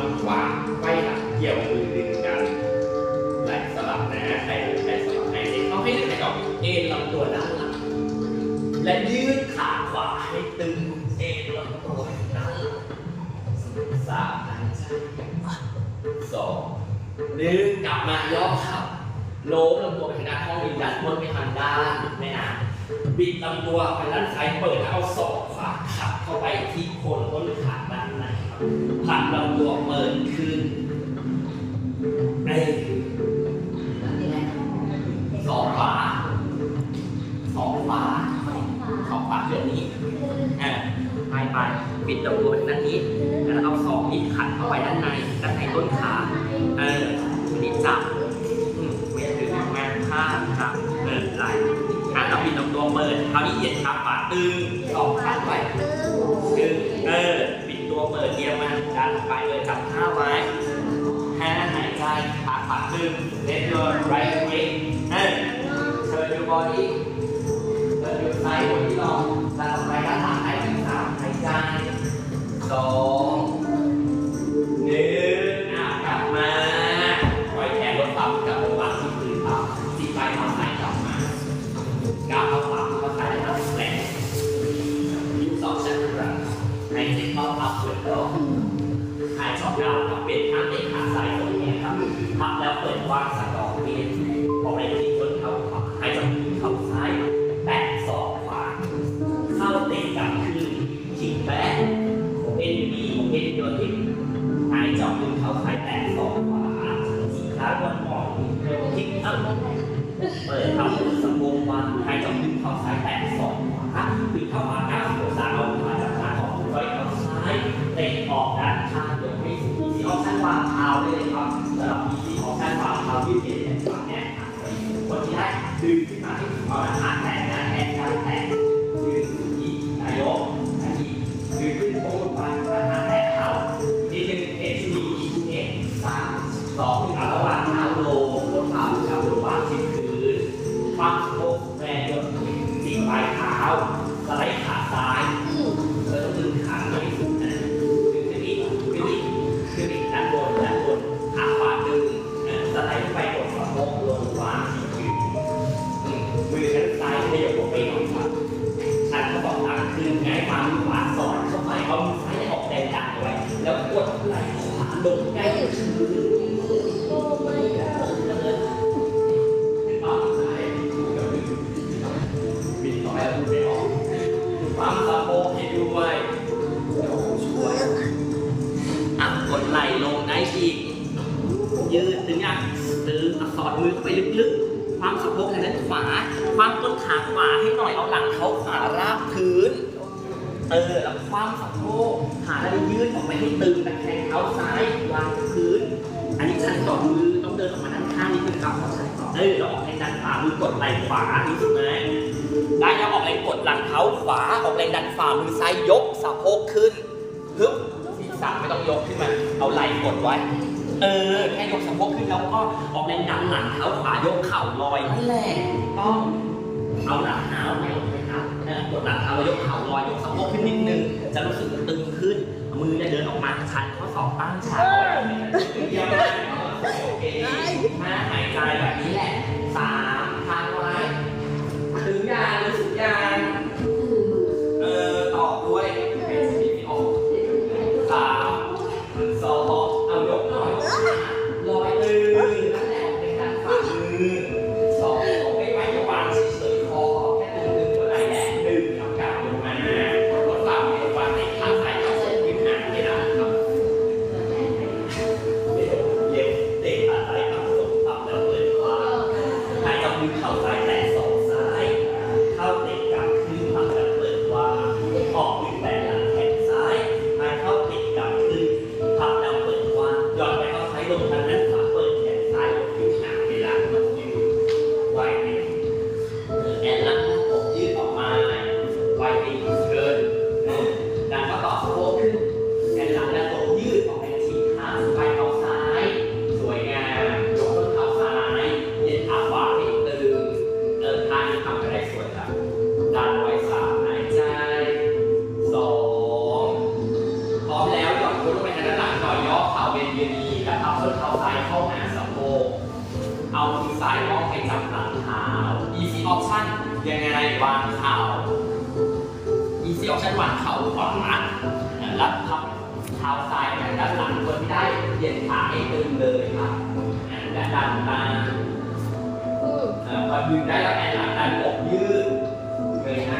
มือขวาไขว้หลังเกี่ยวมือดึงกันไหลสลับนะไหลไหลสลับไหลเด็กเขาให้เล่นไหนก่อนเอ็นลำตัวด้านหลังและยืดขาขวาให้ตึงเอ็นลำตัวด้านหลังสามสองหนึ่งกลับมาย่อขับโล้มลำตัวไปทางด้านข้างหนึ่งดันพ้นไปทางด้านไม่นานบิดลำตัวไปด้านซ้ายเปิดแล้วเอาศอกขวาขับเข้าไปที่โคนต้นขาด้าน ผ่านลำตัวเปิดคืนไอ้สองฝาสองฝาสองฝาเดี๋ยวนี้อ่าไปไปปิดตัวด้านนี้ แล้วเอาสองนี้ขัดเข้าไปด้านในด้านในต้นขาเออนิดจับเมื่อถึงแม่ข้าจับเปิดไหล่อะแล้วปิดลำตัวเปิดเอาดีเย็นครับปาตึงสองขาไว ไปเลยจับห้าไว้ห้าหายใจขาขวาดึง let your right leg นั่น turn your body turn your side หัวที่ลองดันอไปด้านหลังให้ถึงสามหายใจสอง เปลี่ยนข้างในขาซ้ายตรงนี้ครับทำแล้วเปิดวางสัก ฟางเท้าได้เลยครับสำหรับมีที่ของการฟางเท้าที่เปลี่ยนเนี่ฝั่งเนี้ยคนที่ได้ดึง อีก ยืดถึงยังดึงสอดมือเข้าไปลึกๆ ความสะโพกทางด้านขวา ความต้นขาขวาให้หน่อยเอาหลังเขาขวาราบพื้น เออแล้วความสะโพกขาด้านยืดออกไปให้ตึงแต่แขนเท้าซ้ายวางพื้น อันนี้ฉันต่อมือต้องเดินออกมาด้านข้างนิดนึงครับฉันต่อเออเราออกแรงดันฝ่ามือกดไหล่ขวาถูกไหมได้แล้วออกแรงกดหลังเท้าขวาออกแรงดันฝ่ามือซ้ายยกสะโพกขึ้นฮึบศีรษะไม่ต้องยกขึ้นมา เอาไหล่กดไว้ เออ แค่ยกสะโพกขึ้นแล้วก็ออกแรงดันหลังเท้าขวายกเข่าลอยนี่แหละต้องเอาหลังเท้าไม่เอาเลครับกดหลังเท้ายกเข่าลอยยกสะโพกขึ้นนิดนึง จะรู้สึกตึงขึ้น มือเนี่ยเดินออกมาชันข้อศอกตั้งชันเดียวโอเคมาหายใจแบบนี้แหละ เท้าซ้ายเข้าหาสะโพกเอามือซ้ายล่องไปจับหลังเท้า easy option ยังไงวางเข่า easy option วางเข่าขวารับทับเท้าซ้ายเนี่ด้านหลังคนที่ได้เหยียดขาให้ตึงเลยครับและดันตาพอยืงได้แล้วแอนหลังดันอกยืดเคยไหม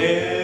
Yeah.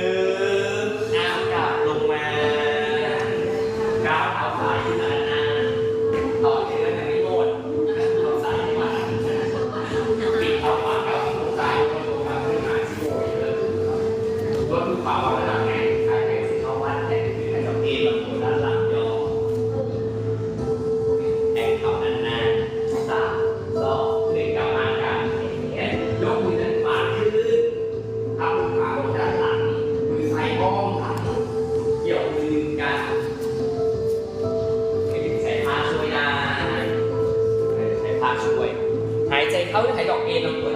alguém não conhece.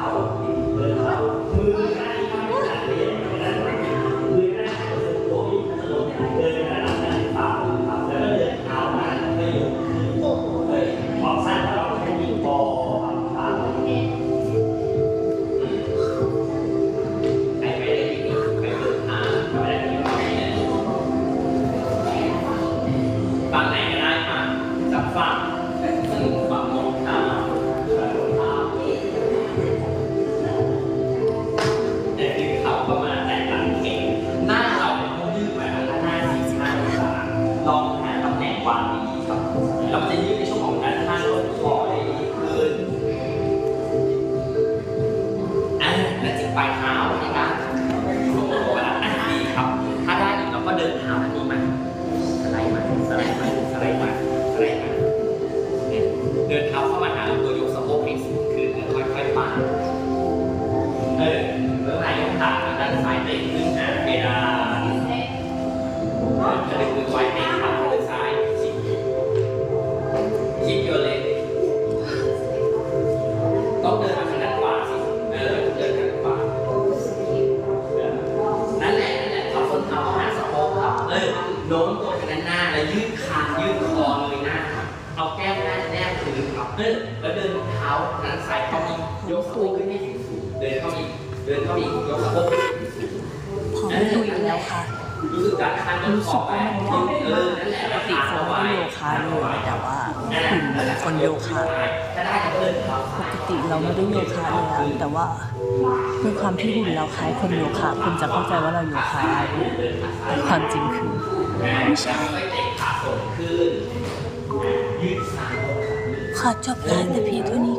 final. เออเมื่อไหร่ต้งตัดด้านซ้ายติขึ้นนะเพดานจะดึงมือไว้ติดครับมืซ้ายชิดชิดโยนเลยต้องเดินทางด้านขวาสิเออเดินทางขวานั่นแหละนั่นแหละขับคนเท้าเข้าสะโพครับเออโน้มตัวไปด้นหน้าแล้วยืดคายืดคอเลหน้าเอาแก้มหน้าแนบถือครับเออแล้วเดินเท้านั้นใส่เข้ามายกสูงขึ้นให้สูงเดินเข้ามา ดินเข้าอียกสะโพกผอมดุยแล้วค่ะรู้สึกว่ามันวอกเออปกติคนก็โยคะอยู่แต่ว่าหุ่นเหมือนคนโยคะปกติเราไม่ได้โยคะเลยนะแต่ว่าด้วยความที่หุ่นเราคล้ายคนโยคะคุณจะเข้าใจว่าเราโยคะแต่ความจริงคือไม่ใช่ค่ะจบแล้แต่เพียงเท่านี้